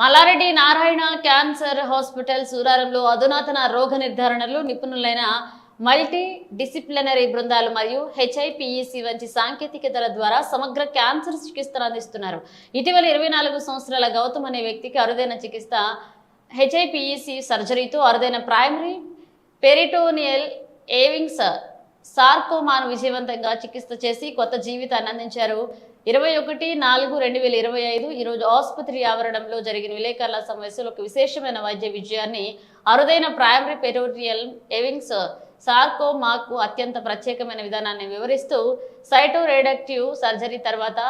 Mallareddy Narayana cancer hospital సూరారంలో అధునాతన రోగ నిర్ధారణలు నిపుణులైన మల్టీ డిసిప్లినరీ బృందాలు మరియు హెచ్ఐపిఈసి వంటి సాంకేతికతల ద్వారా సమగ్ర క్యాన్సర్ చికిత్సను అందిస్తున్నారు. ఇటీవల ఇరవై నాలుగు సంవత్సరాల గౌతమ్ అనే వ్యక్తికి అరుదైన చికిత్స హెచ్ఐపిఈసి సర్జరీతో అరుదైన ప్రైమరీ పెరిటోనియల్ ఏవింగ్స్ సార్కోమాను విజయవంతంగా చికిత్స చేసి కొత్త జీవితాన్ని అందించారు. ఇరవై ఒకటి నాలుగు రెండు వేల ఇరవై ఐదు ఈరోజు ఆసుపత్రి ఆవరణంలో జరిగిన విలేకరుల సమావేశంలో ఒక విశేషమైన వైద్య విజయాన్ని అరుదైన ప్రైమరీ పెరోరియల్ ఎవింగ్స్ సార్కోమాకు అత్యంత ప్రత్యేకమైన విధానాన్ని వివరిస్తూ సైటోరేడక్టివ్ సర్జరీ తర్వాత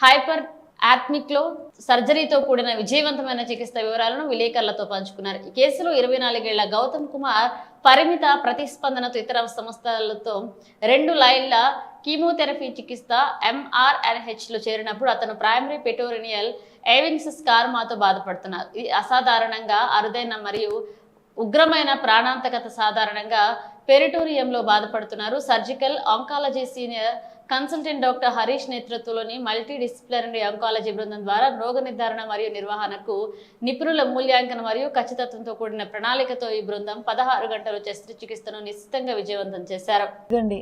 హైపర్ ఆత్మిక్లో సర్జరీతో కూడిన విజయవంతమైన చికిత్స వివరాలను విలేకరులతో పంచుకున్నారు. ఈ కేసులో ఇరవై నాలుగేళ్ళ గౌతమ్ కుమార్ పరిమిత ప్రతిస్పందనతో ఇతర సంస్థలతో రెండు లైన్ల కీమోథెరపీ చికిత్స ఎంఆర్ఎన్హెచ్లో చేరినప్పుడు అతను ప్రైమరీ పెటోరినియల్ ఏవింగ్స్ స్కార్మాతో బాధపడుతున్నారు. ఇది అసాధారణంగా అరుదైన మరియు ఉగ్రమైన ప్రాణాంతకత సాధారణంగా పెరిటోరియంలో బాధపడుతున్నారు. Surgical oncology senior consultant doctor Harish నేతృత్వంలోని మల్టీ డిసిప్లినరీ ఆంకాలజీ బృందం ద్వారా రోగ నిర్ధారణ మరియు నిర్వహణకు నిపుణుల మూల్యాంకనం మరియు ఖచ్చితత్వంతో కూడిన ప్రణాళికతో ఈ బృందం పదహారు గంటలు శస్త్రచికిత్సను నిశ్చితంగా విజయవంతం చేశారు. ఇదండి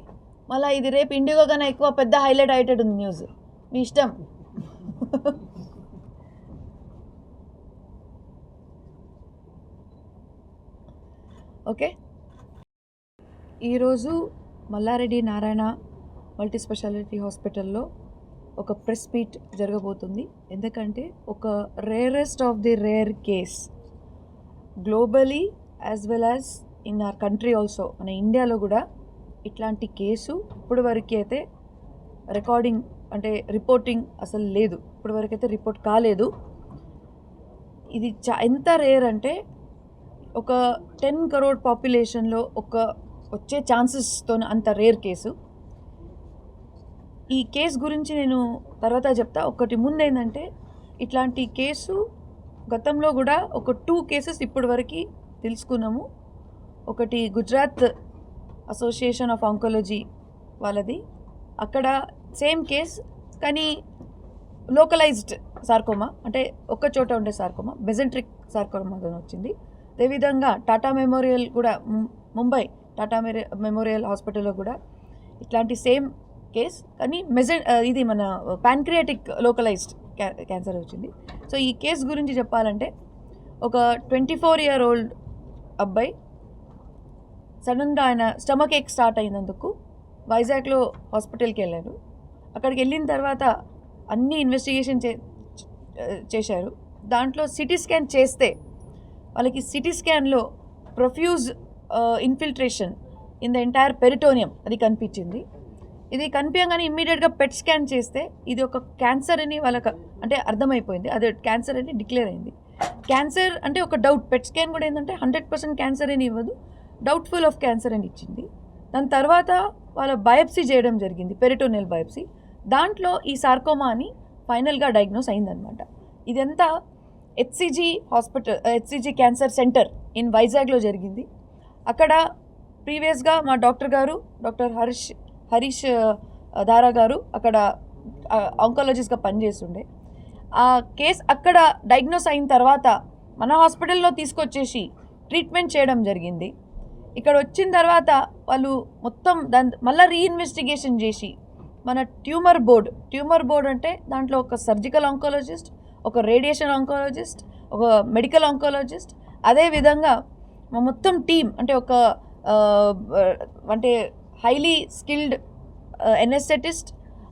మళ్ళీ ఇది రేపు ఇండిగో కన్నా ఎక్కువ పెద్ద హైలైట్ అయ్యేటట్టు ఉంది న్యూస్. మీ ఇష్టం. ఓకే. ఈరోజు మల్లారెడ్డి నారాయణ మల్టీ స్పెషాలిటీ హాస్పిటల్లో ఒక ప్రెస్ మీట్ జరగబోతుంది. ఎందుకంటే ఒక rarest of the rare case globally as well as in our country also మన ఇండియాలో కూడా ఇట్లాంటి కేసు ఇప్పటి వరకు అయితే రికార్డింగ్ అంటే రిపోర్టింగ్ అసలు లేదు. ఇప్పటి వరకు అయితే రిపోర్ట్ కాలేదు. ఇది చా ఎంత రేర్ అంటే ఒక టెన్ కరోడ్ పాపులేషన్లో ఒక వచ్చే ఛాన్సెస్తో అంత రేర్ కేసు ఈ కేసు గురించి నేను తర్వాత చెప్తా. ఒకటి ముందు ఏంటంటే ఇట్లాంటి కేసు గతంలో కూడా ఒక టూ కేసెస్ ఇప్పటి వరకు తెలుసుకున్నాము. ఒకటి గుజరాత్ అసోసియేషన్ ఆఫ్ ఆంకాలజీ వాళ్ళది. అక్కడ సేమ్ కేస్ కానీ లోకలైజ్డ్ సార్కోమా అంటే ఒక్క చోట ఉండే సార్కోమా బెజెంట్రిక్ సార్కోమా వచ్చింది. అదేవిధంగా టాటా మెమోరియల్ కూడా ముంబై టాటా మెమోరియల్ హాస్పిటల్లో కూడా ఇట్లాంటి సేమ్ కేస్. కానీ మెజె ఇది మన ప్యాన్క్రియాటిక్ లోకలైజ్డ్ క్యాన్సర్ వచ్చింది. సో ఈ కేస్ గురించి చెప్పాలంటే ఒక ట్వంటీ ఫోర్ ఇయర్ ఓల్డ్ అబ్బాయి సడన్గా ఆయన స్టమక్ ఏక్ స్టార్ట్ అయినందుకు వైజాగ్లో హాస్పిటల్కి వెళ్ళారు అక్కడికి వెళ్ళిన తర్వాత అన్ని ఇన్వెస్టిగేషన్ చే చేశారు. దాంట్లో సిటీ స్కాన్ చేస్తే వాళ్ళకి CT స్కాన్లో profuse infiltration in the entire peritoneum అది కనిపించింది. ఇది కనిపించగానే ఇమ్మీడియట్గా పెట్ స్కాన్ చేస్తే ఇది ఒక క్యాన్సర్ అని వాళ్ళకి అంటే అర్థమైపోయింది. అదే క్యాన్సర్ అని డిక్లేర్ అయింది. క్యాన్సర్ అంటే ఒక డౌట్ పెట్ స్కాన్ కూడా ఏంటంటే హండ్రెడ్ పర్సెంట్ క్యాన్సర్ అని ఇవ్వదు. డౌట్ఫుల్ ఆఫ్ క్యాన్సర్ అని ఇచ్చింది. దాని తర్వాత వాళ్ళ బయోప్సీ చేయడం జరిగింది. పెరిటోనియల్ బయోప్సీ దాంట్లో ఈ సార్కోమా అని ఫైనల్గా డయాగ్నోస్ అయిందనమాట ఇదంతా HCG hospital HCG cancer centre in వైజాగ్లో జరిగింది. అక్కడ ప్రీవియస్గా మా డాక్టర్ గారు డాక్టర్ హర్ష్ హరీష్ దారా గారు అక్కడ ఆంకాలజిస్ట్గా పనిచేస్తుండే. ఆ కేస్ అక్కడ డయాగ్నోస్ అయిన తర్వాత మన హాస్పిటల్లో తీసుకొచ్చేసి ట్రీట్మెంట్ చేయడం జరిగింది. ఇక్కడ వచ్చిన తర్వాత వాళ్ళు మొత్తం దాని మళ్ళీ రీఇన్వెస్టిగేషన్ చేసి మన ట్యూమర్ బోర్డ్ ట్యూమర్ బోర్డ్ అంటే దాంట్లో ఒక సర్జికల్ ఆంకాలజిస్ట్ ఒక రేడియేషన్ ఆంకాలజిస్ట్ ఒక మెడికల్ ఆంకాలజిస్ట్ అదేవిధంగా మొత్తం టీం అంటే ఒక అంటే హైలీ స్కిల్డ్ ఎనెస్థెటిస్ట్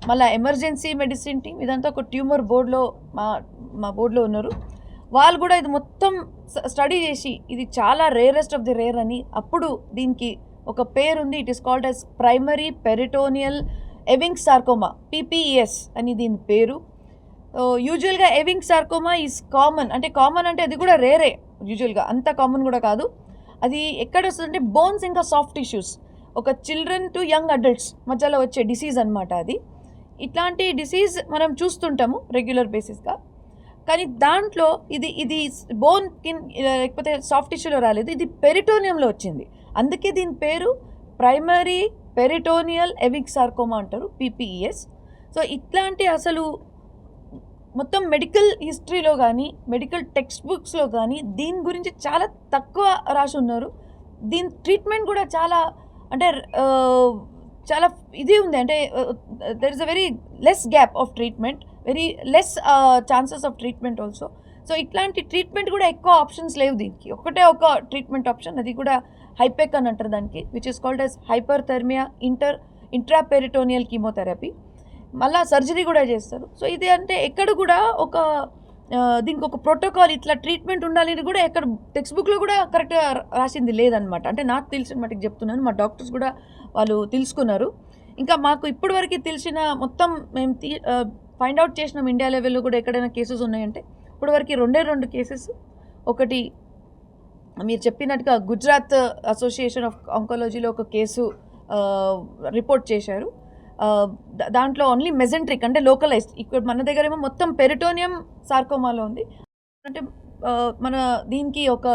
మళ్ళీ ఎమర్జెన్సీ మెడిసిన్ టీం ఇదంతా ఒక ట్యూమర్ బోర్డులో మా మా బోర్డులో ఉన్నారు. వాళ్ళు కూడా ఇది మొత్తం స్టడీ చేసి ఇది చాలా రేరెస్ట్ ఆఫ్ ది రేర్ అని అప్పుడు దీనికి ఒక పేరు ఉంది it is called as primary peritoneal Ewing sarcoma PPS అని దీని పేరు. యూజువల్గా ఎవింగ్ సార్కోమా ఈజ్ కామన్ అంటే కామన్ అంటే అది కూడా రేరే యూజువల్గా అంత కామన్ కూడా కాదు. అది ఎక్కడ వస్తుందంటే బోన్స్ ఇంకా సాఫ్ట్ టిష్యూస్ ఒక చిల్డ్రన్ టు యంగ్ అడల్ట్స్ మధ్యలో వచ్చే డిసీజ్ అనమాట అది. ఇట్లాంటి డిసీజ్ మనం చూస్తుంటాము రెగ్యులర్ బేసిస్గా కానీ దాంట్లో ఇది ఇది బోన్ కిన్ లేకపోతే సాఫ్ట్ టిష్యూలో రాలేదు ఇది పెరిటోనియంలో వచ్చింది. అందుకే దీని పేరు ప్రైమరీ పెరిటోనియల్ ఎవిక్ సార్కోమా అంటారు పీపీఈఎస్ సో ఇట్లాంటి అసలు మొత్తం మెడికల్ హిస్టరీలో కానీ మెడికల్ టెక్స్ట్ బుక్స్లో కానీ దీని గురించి చాలా తక్కువ రాసి ఉన్నారు దీని ట్రీట్మెంట్ కూడా చాలా అంటే చాలా ఇది ఉంది. అంటే there is a very less gap of treatment very less chances of treatment also so ఇట్లాంటి ట్రీట్మెంట్ కూడా ఎక్కువ ఆప్షన్స్ లేవు దీనికి. ఒకటే ఒక ట్రీట్మెంట్ ఆప్షన్ అది కూడా హైపెక్ అని అంటారు దానికి which is called as hyperthermia inter intraperitoneal chemotherapy మళ్ళీ సర్జరీ కూడా చేస్తారు. సో ఇది అంటే ఎక్కడ కూడా ఒక దీనికి ఒక ప్రోటోకాల్ ఇట్లా ట్రీట్మెంట్ ఉండాలి అని కూడా ఎక్కడ టెక్స్ట్ బుక్లో కూడా కరెక్ట్గా రాసింది లేదనమాట అంటే నాకు తెలిసిన మటుకు చెప్తున్నాను మా డాక్టర్స్ కూడా వాళ్ళు తెలుసుకున్నారు. ఇంకా మాకు ఇప్పటివరకు తెలిసిన మొత్తం మేము తీ ఫైండ్ అవుట్ చేసినాం ఇండియా లెవెల్లో కూడా ఎక్కడైనా కేసెస్ ఉన్నాయంటే ఇప్పటివరకు రెండే రెండు కేసెస్ ఒకటి మీరు చెప్పినట్టుగా గుజరాత్ అసోసియేషన్ ఆఫ్ ఆంకాలజీలో ఒక కేసు రిపోర్ట్ చేశారు. దాంట్లో ఓన్లీ మెజెంట్రిక్ అంటే లోకలైజ్డ్ ఇక్కడ మన దగ్గర ఏమో మొత్తం పెరిటోనియం సార్కోమాలో ఉంది. అంటే మన దీనికి ఒక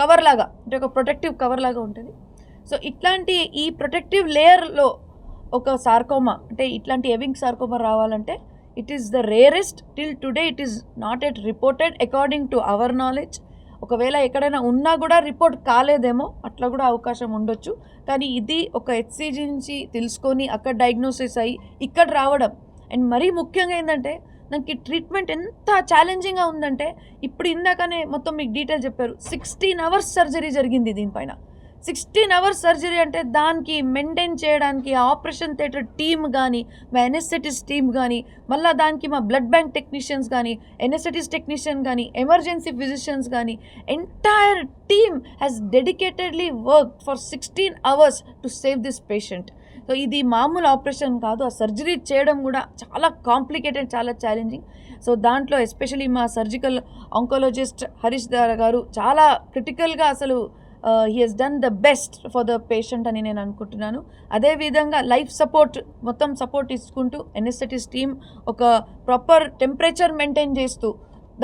కవర్ లాగా అంటే ఒక ప్రొటెక్టివ్ కవర్ లాగా ఉంటుంది. సో ఇట్లాంటి ఈ ప్రొటెక్టివ్ లేయర్లో ఒక సార్కోమా అంటే ఇట్లాంటి ఎవింగ్ సార్కోమా రావాలంటే it is the rarest till today it is not at reported according to our knowledge ఒకవేళ ఎక్కడైనా ఉన్నా కూడా రిపోర్ట్ కాలేదేమో అట్లా కూడా అవకాశం ఉండొచ్చు. కానీ ఇది ఒక హెచ్సిజీ నుంచి తెలుసుకొని అక్కడ డయాగ్నోసిస్ అయ్యి ఇక్కడ రావడం. అండ్ మరీ ముఖ్యంగా ఏంటంటే నాకు ట్రీట్మెంట్ ఎంత ఛాలెంజింగ్గా ఉందంటే ఇప్పుడు ఇందాకనే మొత్తం మీకు డీటెయిల్ చెప్పారు సిక్స్టీన్ అవర్స్ సర్జరీ జరిగింది దీనిపైన. సిక్స్టీన్ అవర్స్ సర్జరీ అంటే దానికి మెయింటైన్ చేయడానికి ఆపరేషన్ థియేటర్ టీమ్ కానీ మా ఎనెస్థెటిస్ టీమ్ కానీ మళ్ళీ దానికి మా బ్లడ్ బ్యాంక్ టెక్నీషియన్స్ కానీ ఎనెస్థెటిస్ టెక్నీషియన్ కానీ ఎమర్జెన్సీ ఫిజిషియన్స్ కానీ entire team has dedicatedly work for sixteen hours to save this patient. So ఇది మామూలు ఆపరేషన్ కాదు. ఆ సర్జరీ చేయడం కూడా చాలా కాంప్లికేటెడ్ చాలా ఛాలెంజింగ్. సో దాంట్లో ఎస్పెషలీ మా సర్జికల్ ఆంకాలజిస్ట్ హరీష్ దార గారు చాలా క్రిటికల్గా అసలు he has done the best for the patient అని నేను అనుకుంటున్నాను. అదేవిధంగా లైఫ్ సపోర్ట్ మొత్తం సపోర్ట్ ఇచ్చుకుంటూ ఎన్ఎస్ఎటిస్ టీమ్ ఒక ప్రాపర్ టెంపరేచర్ మెయింటైన్ చేస్తూ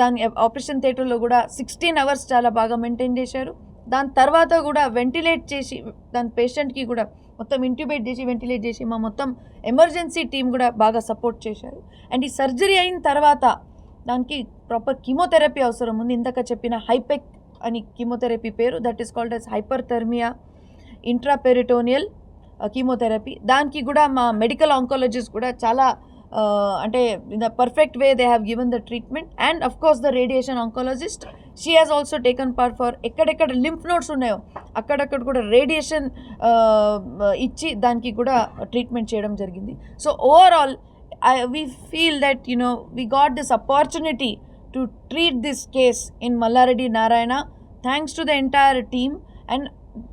దాని ఆపరేషన్ థియేటర్లో కూడా సిక్స్టీన్ అవర్స్ చాలా బాగా మెయింటైన్ చేశారు. దాని తర్వాత కూడా వెంటిలేట్ చేసి దాని పేషెంట్కి కూడా మొత్తం ఇంట్యూబేట్ చేసి వెంటిలేట్ చేసి మా మొత్తం ఎమర్జెన్సీ టీం కూడా బాగా సపోర్ట్ చేశారు. అండ్ ఈ సర్జరీ అయిన తర్వాత దానికి ప్రాపర్ కీమోథెరపీ అవసరం ఉంది. ఇందాక చెప్పిన హైపెక్ అని కీమోథెరపీ పేరు that is called as hyperthermia intraperitoneal chemotherapy దానికి కూడా మా మెడికల్ ఆంకాలజిస్ట్ కూడా చాలా అంటే in the perfect way they have given the treatment and of course the radiation oncologist she has also taken part for ఎక్కడెక్కడ lymph nodes ఉన్నాయో అక్కడక్కడ కూడా రేడియేషన్ ఇచ్చి దానికి కూడా ట్రీట్మెంట్ చేయడం జరిగింది. So overall I we feel that you know we got this opportunity to treat this case in Mallareddy Narayana thanks to the entire team and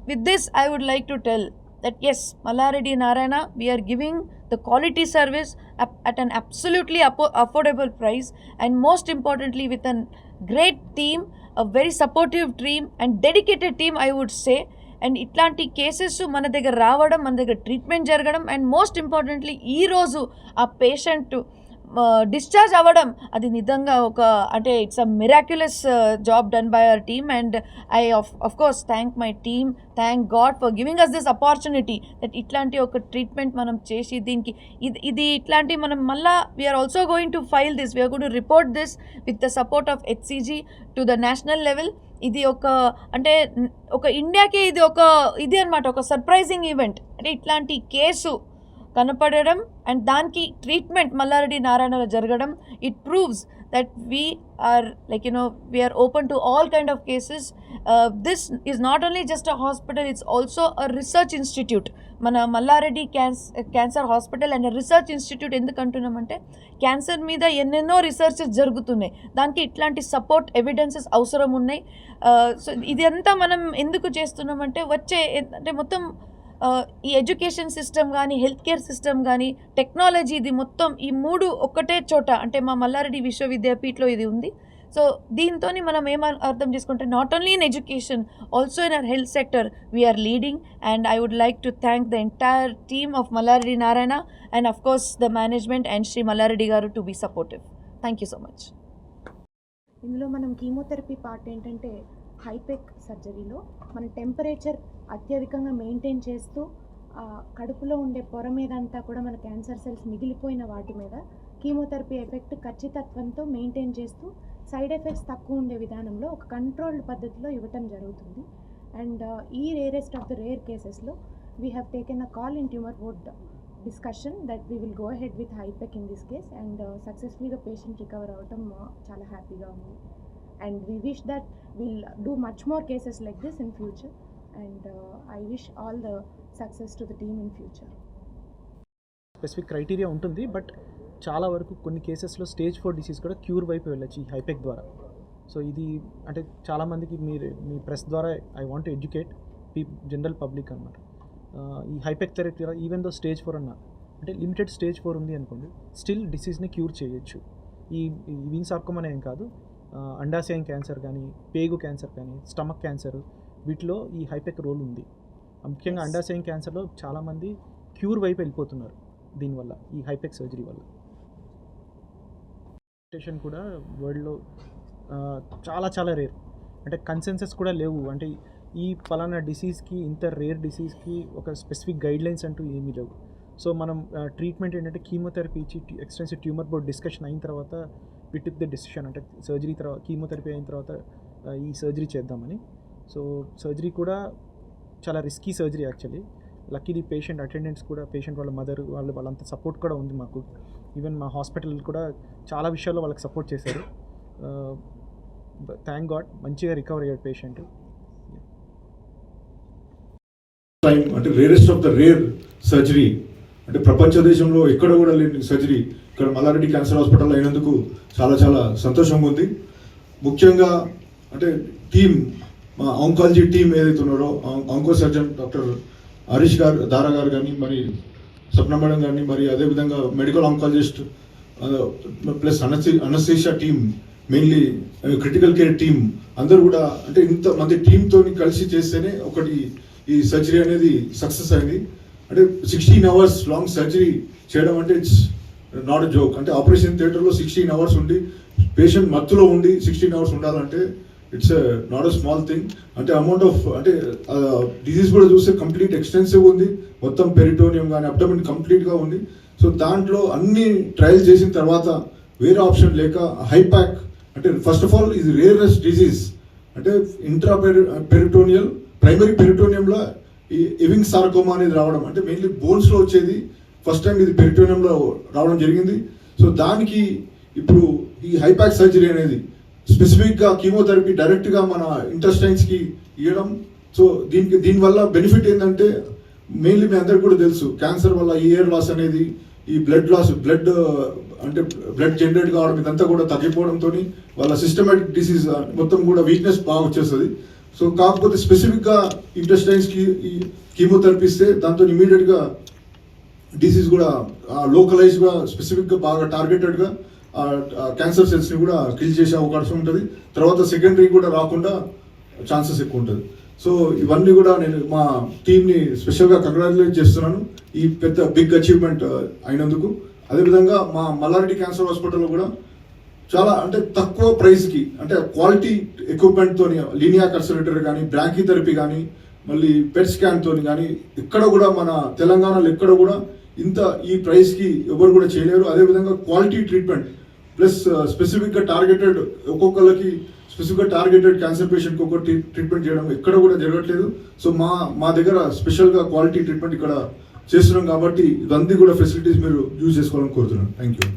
with this I would like to tell that yes Mallaredi Narayana we are giving the quality service ap- at an absolutely appo- affordable price and most importantly with a great team a very supportive team and dedicated team I would say and ఇట్లాంటి cases మన దగ్గర రావడం మన దగ్గర treatment జరగడం and most importantly ఈరోజు ఆ patient discharge అవ్వడం అది నిజంగా ఒక అంటే it's a miraculous job done by our team and I of course thank my team thank God for giving us this opportunity that ఇట్లాంటి ఒక ట్రీట్మెంట్ మనం చేసి దీనికి ఇది ఇది ఇట్లాంటి మనం మళ్ళా we're also going to file this we're going to report this with the support of HCG to the national level ఇది ఒక అంటే ఒక ఇండియాకే ఇది ఒక ఇది అనమాట ఒక సర్ప్రైజింగ్ ఈవెంట్ అంటే ఇట్లాంటి కేసు కనపడడం అండ్ దానికి ట్రీట్మెంట్ మల్లారెడ్డి నారాయణలో జరగడం it proves that we are like you know we're open to all kind of cases this is not only just a hospital it's also a research institute మన Mallareddy cans cancer hospital and research institute ఎందుకు అంటున్నామంటే cancer మీద ఎన్నెన్నో researches జరుగుతున్నాయి. దానికి ఇట్లాంటి support evidences అవసరం ఉన్నాయి. Uh, సో ఇదంతా మనం ఎందుకు చేస్తున్నామంటే వచ్చే అంటే మొత్తం ఈ ఎడ్యుకేషన్ సిస్టమ్ కానీ హెల్త్ కేర్ సిస్టమ్ కానీ టెక్నాలజీ ఇది మొత్తం ఈ మూడు ఒక్కటే చోట అంటే మా మల్లారెడ్డి విశ్వవిద్యాపీఠలో ఇది ఉంది. సో దీంతో మనం ఏం అర్థం చేసుకుంటే not only in education also in our health sector we're leading and I would like to thank the entire team of Mallareddy Narayana and of course the management and Shri Mallareddy గారు to be supportive thank you so much ఇందులో మనం chemotherapy part ఏంటంటే హైపెక్ సర్జరీలో మన temperature అత్యధికంగా maintain చేస్తూ కడుపులో ఉండే పొర మీద అంతా కూడా మన క్యాన్సర్ సెల్స్ మిగిలిపోయిన వాటి మీద కీమోథెరపీ ఎఫెక్ట్ ఖచ్చితత్వంతో మెయింటైన్ చేస్తూ సైడ్ ఎఫెక్ట్స్ తక్కువ ఉండే విధానంలో ఒక కంట్రోల్డ్ పద్ధతిలో ఇవ్వటం జరుగుతుంది. అండ్ ఈ రేరెస్ట్ ఆఫ్ ద రేర్ కేసెస్లో we have taken a call in tumour wood discussion that we will go head with హైపెక్ in this case and సక్సెస్ఫుల్గా పేషెంట్ రికవర్ అవ్వటం చాలా హ్యాపీగా ఉంది. And we wish that will do much more cases like this in future and I wish all the success to the team in future specific criteria ఉంటుంది but చాలా వరకు కొన్ని కేసెస్లో స్టేజ్ ఫోర్ డిసీజ్ కూడా క్యూర్ వైపు వెళ్ళచ్చు ఈ హైపెక్ ద్వారా. సో ఇది అంటే చాలామందికి మీరు మీ ప్రెస్ ద్వారా ఐ వాంట్ ఎడ్యుకేట్ పీ జనరల్ పబ్లిక్ అనమాట uh, ఈ హైపెక్ therapy even though stage four అన్న అంటే లిమిటెడ్ స్టేజ్ ఫోర్ ఉంది అనుకోండి స్టిల్ డిసీజ్ని క్యూర్ చేయొచ్చు. ఈ వీన్ సార్కోమ్ అనే ఏం కాదు uh, అండాశయం క్యాన్సర్ కానీ పేగు క్యాన్సర్ కానీ స్టమక్ క్యాన్సర్ వీటిలో ఈ హైపెక్ రోల్ ఉంది. ముఖ్యంగా. అండాశయం క్యాన్సర్లో చాలామంది క్యూర్ వైపు వెళ్ళిపోతున్నారు దీనివల్ల ఈ హైపెక్ సర్జరీ వల్ల. పేషెంట్ కూడా వరల్డ్లో చాలా చాలా రేర్. అంటే కన్సెన్సెస్ కూడా లేవు. అంటే ఈ పలానా డిసీజ్కి ఇంత రేర్ డిసీజ్కి ఒక స్పెసిఫిక్ గైడ్ లైన్స్ అంటూ ఏమీ లేవు. సో మనం ట్రీట్మెంట్ ఏంటంటే కీమోథెరపీ ఇచ్చి ఎక్స్టెన్సివ్ ట్యూమర్ బోర్డ్ డిస్కషన్ అయిన తర్వాత విట్ ద డిసిషన్ అంటే సర్జరీ తర్వాత కీమోథెరపీ అయిన తర్వాత ఈ సర్జరీ చేద్దామని. సో సర్జరీ కూడా చాలా risky surgery actually luckily patient attendants కూడా పేషెంట్ వాళ్ళ మదర్ వాళ్ళు వాళ్ళంతా సపోర్ట్ కూడా ఉంది మాకు. ఈవెన్ మా హాస్పిటల్ కూడా చాలా విషయాల్లో వాళ్ళకి సపోర్ట్ చేశారు. Uh, థ్యాంక్ గాడ్ మంచిగా రికవర్ అయ్యాడు పేషెంట్ అంటే rarest of the rare surgery అంటే ప్రపంచ దేశంలో ఎక్కడ కూడా లేని సర్జరీ ఇక్కడ మల్లారెడ్డి క్యాన్సర్ హాస్పిటల్ అయినందుకు చాలా చాలా సంతోషంగా ఉంది. ముఖ్యంగా అంటే టీమ్ మా ఆంకాలజీ టీం ఏదైతే ఉన్నారో ఆంకో సర్జన్ డాక్టర్ హరీష్ గారు దారా గారు కానీ మరి స్వప్న మేడం కానీ మరి అదేవిధంగా medical oncologist plus అనస్థి anaesthesia team mainly critical care team అందరూ కూడా అంటే ఇంత మంది టీంతో కలిసి చేస్తేనే ఒకటి ఈ సర్జరీ అనేది సక్సెస్ అయింది. అంటే సిక్స్టీన్ అవర్స్ లాంగ్ సర్జరీ చేయడం అంటే ఇట్స్ నాట్ జోక్ అంటే ఆపరేషన్ థియేటర్లో సిక్స్టీన్ అవర్స్ ఉండి పేషెంట్ మత్తులో ఉండి సిక్స్టీన్ అవర్స్ ఉండాలంటే it's not a small thing అంటే అమౌంట్ ఆఫ్ అంటే డిసీజ్ కూడా చూస్తే కంప్లీట్ ఎక్స్టెన్సివ్ ఉంది. మొత్తం పెరిటోనియం కానీ అబ్డమిన్ కంప్లీట్గా ఉంది. సో దాంట్లో అన్ని ట్రయల్ చేసిన తర్వాత వేరే ఆప్షన్ లేక హైపాక్ అంటే ఫస్ట్ ఆఫ్ ఆల్ ఇది రేరెస్ట్ డిసీజ్ అంటే ఇంట్రా పెరిటోనియల్ ప్రైమరీ పెరిటోనియంలో ఈ ఎవింగ్ సార్కోమా అనేది రావడం. అంటే మెయిన్లీ బోన్స్లో వచ్చేది. ఫస్ట్ టైం ఇది పెరిటోనియంలో రావడం జరిగింది. సో దానికి ఇప్పుడు ఈ హైపాక్ సర్జరీ అనేది స్పెసిఫిక్గా కీమోథెరపీ డైరెక్ట్గా మన ఇంటెస్టైన్స్కి ఇవ్వడం. సో దీనికి దీనివల్ల బెనిఫిట్ ఏంటంటే మెయిన్లీ మీ అందరికి కూడా తెలుసు క్యాన్సర్ వల్ల ఈ ఇయర్ లాస్ అనేది ఈ బ్లడ్ లాస్ బ్లడ్ అంటే బ్లడ్ జనరేట్ కావడం ఇదంతా కూడా తగ్గిపోవడంతో వాళ్ళ సిస్టమేటిక్ డిసీజ్ మొత్తం కూడా వీక్నెస్ బాగా వచ్చేస్తుంది. సో కాకపోతే స్పెసిఫిక్గా ఇంటెస్టైన్స్కి ఈ కీమోథెరపీ ఇస్తే దాంతో ఇమీడియట్గా డిసీజ్ కూడా లోకలైజ్గా స్పెసిఫిక్గా బాగా టార్గెటెడ్గా క్యాన్సర్ సెల్స్ని కూడా కిల్ చేసే అవకాశం ఉంటుంది. తర్వాత సెకండరీ కూడా రాకుండా ఛాన్సెస్ ఎక్కువ ఉంటుంది. సో ఇవన్నీ కూడా నేను మా టీంని స్పెషల్గా కంగ్రాచులేట్ చేస్తున్నాను. ఈ పెద్ద బిగ్ అచీవ్మెంట్ అయినందుకు. అదేవిధంగా మా మల్లారెడ్డి క్యాన్సర్ హాస్పిటల్లో కూడా చాలా అంటే తక్కువ ప్రైస్కి అంటే క్వాలిటీ ఎక్విప్మెంట్తో లీనియా కన్సల్టేటర్ కానీ బ్రాంకీ థెరపీ కానీ మళ్ళీ పెట్ స్కాన్తో కానీ ఎక్కడ కూడా మన తెలంగాణలో ఎక్కడ కూడా ఇంత ఈ ప్రైస్కి ఎవరు కూడా చేయలేరు. అదేవిధంగా క్వాలిటీ ట్రీట్మెంట్ ప్లస్ స్పెసిఫిక్గా టార్గెటెడ్ ఒక్కొక్కరికి స్పెసిఫిక్గా టార్గెటెడ్ క్యాన్సర్ పేషెంట్కి ఒక్కొక్క ట్రీట్మెంట్ చేయడం ఎక్కడ కూడా జరగట్లేదు. సో మా మా దగ్గర స్పెషల్గా క్వాలిటీ ట్రీట్మెంట్ ఇక్కడ చేస్తున్నాం కాబట్టి ఇవన్నీ కూడా ఫెసిలిటీస్ మీరు యూజ్ చేసుకోవాలని కోరుతున్నాను. Thank you.